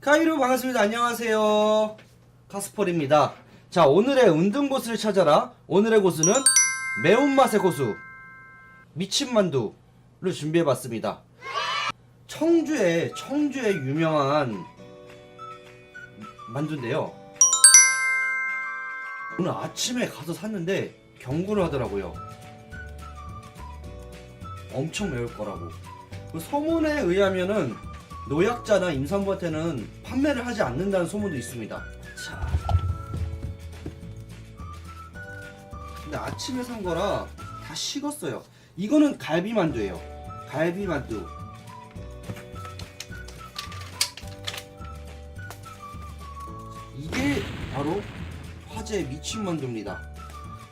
카이로 반갑습니다. 안녕하세요. 카스폴입니다. 자, 오늘의 은둔 고수를 찾아라. 오늘의 고수는 매운맛의 고수 미친 만두를 준비해 봤습니다. 청주에 청주에 유명한 만두인데요. 오늘 아침에 가서 샀는데 경고를 하더라고요. 엄청 매울 거라고. 그 소문에 의하면은 노약자나 임산부한테는 판매를 하지 않는다는 소문도 있습니다. 자. 근데 아침에 산 거라 다 식었어요. 이거는 갈비만두예요. 갈비만두. 이게 바로 화제 미친 만두입니다.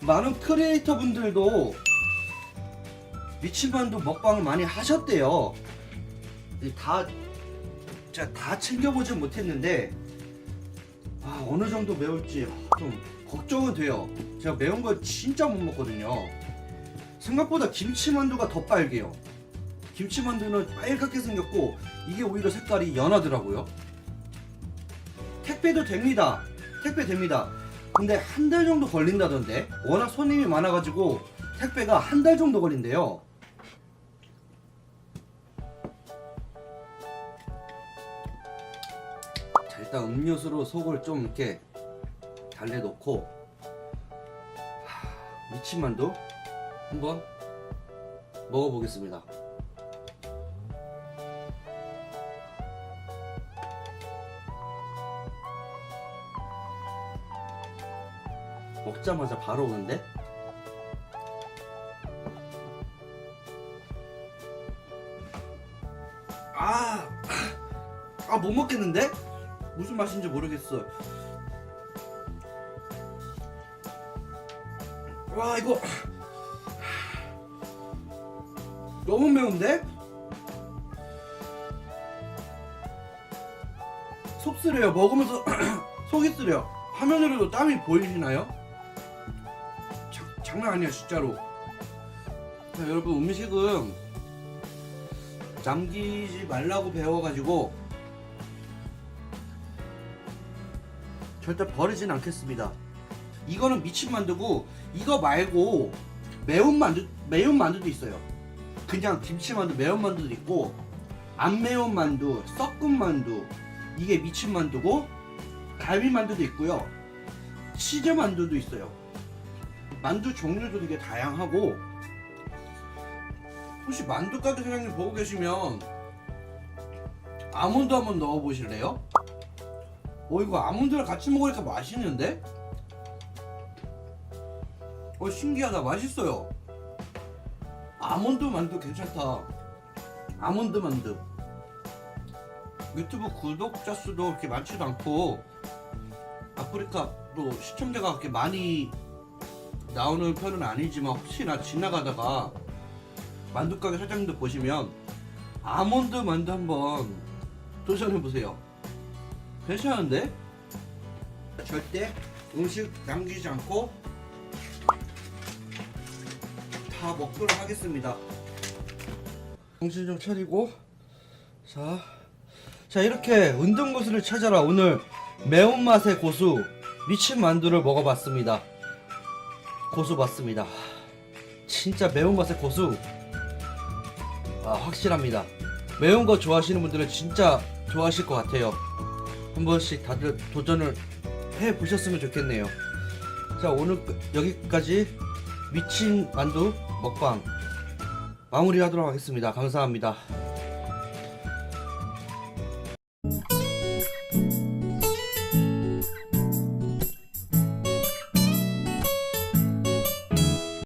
많은 크리에이터 분들도 미친 만두 먹방을 많이 하셨대요. 다 제가 다 챙겨보진 못했는데 아 어느 정도 매울지 좀 걱정은 돼요. 제가 매운 걸 진짜 못 먹거든요. 생각보다 김치만두가 더 빨개요. 김치만두는 빨갛게 생겼고 이게 오히려 색깔이 연하더라고요. 택배도 됩니다. 택배 됩니다. 근데 한 달 정도 걸린다던데 워낙 손님이 많아가지고 택배가 한 달 정도 걸린대요. 자 일단 음료수로 속을 좀 이렇게 달래놓고 하, 미친 만두 한번 먹어보겠습니다. 먹자마자 바로 오는데? 아, 아 못 먹겠는데? 무슨 맛인지 모르겠어. 와 이거 너무 매운데? 속 쓰려요. 먹으면서 속이 쓰려. 화면으로도 땀이 보이시나요? 자, 장난 아니야 진짜로. 자, 여러분 음식은 남기지 말라고 배워가지고 절대 버리진 않겠습니다. 이거는 미친 만두고 이거 말고 매운 만두 매운 만두도 있어요. 그냥 김치 만두 매운 만두도 있고 안 매운 만두 섞은 만두 이게 미친 만두고 갈비 만두도 있고요. 치즈 만두도 있어요. 만두 종류도 되게 다양하고 혹시 만두 가게 사장님 보고 계시면 아몬드 한번 넣어 보실래요? 어 이거 아몬드랑 같이 먹으니까 맛있는데? 어 신기하다 맛있어요 아몬드 만두 괜찮다 아몬드 만두 유튜브 구독자 수도 그렇게 많지도 않고 아프리카 또 시청자가 그렇게 많이 나오는 편은 아니지만 혹시나 지나가다가 만두 가게 사장님도 보시면 아몬드 만두 한번 도전해 보세요. 괜찮은데? 절대 음식 남기지 않고 다 먹도록 하겠습니다. 정신 좀 차리고 자, 자 이렇게 은둔 고수를 찾아라 오늘 매운맛의 고수 미친 만두를 먹어봤습니다. 고수 봤습니다. 진짜 매운맛의 고수 아, 확실합니다. 매운 거 좋아하시는 분들은 진짜 좋아하실 것 같아요. 한 번씩 다들 도전을 해 보셨으면 좋겠네요. 자, 오늘 여기까지 미친 만두 먹방 마무리하도록 하겠습니다. 감사합니다.